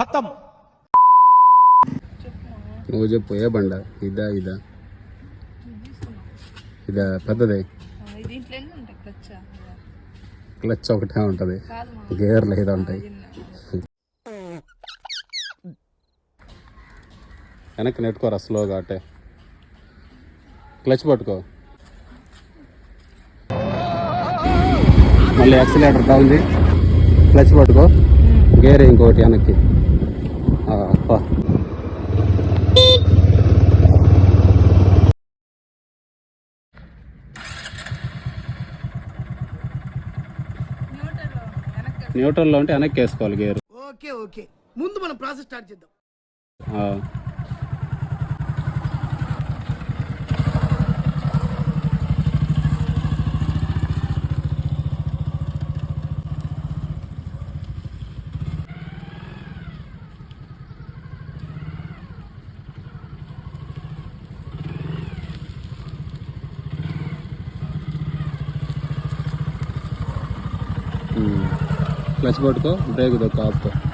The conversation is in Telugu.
ఖతం. నువ్వు చెప్పు ఏ బండ? ఇదా ఇదా? ఇదా పెద్దదే? క్లచ్ ఒకటే ఉంటది. గేర్లు లేదా ఉంటాయి. వెనక్కి నెట్టుకోరా స్లోగా అటే. క్లచ్ పట్టుకో. మళ్ళీ యాక్సిలేటర్ బాగుంది క్లచ్ పట్టుకో. గేర్ ఇంకోటి వెనక్కి. న్యూట్రల్లో ఉంటే వెనక్కి వేసుకోవాలి గేర్. Okay okay. ముందు మనం ప్రాసెస్ స్టార్ట్ చేద్దాం. क्लच बोर्ड को ब्रेक दो आप को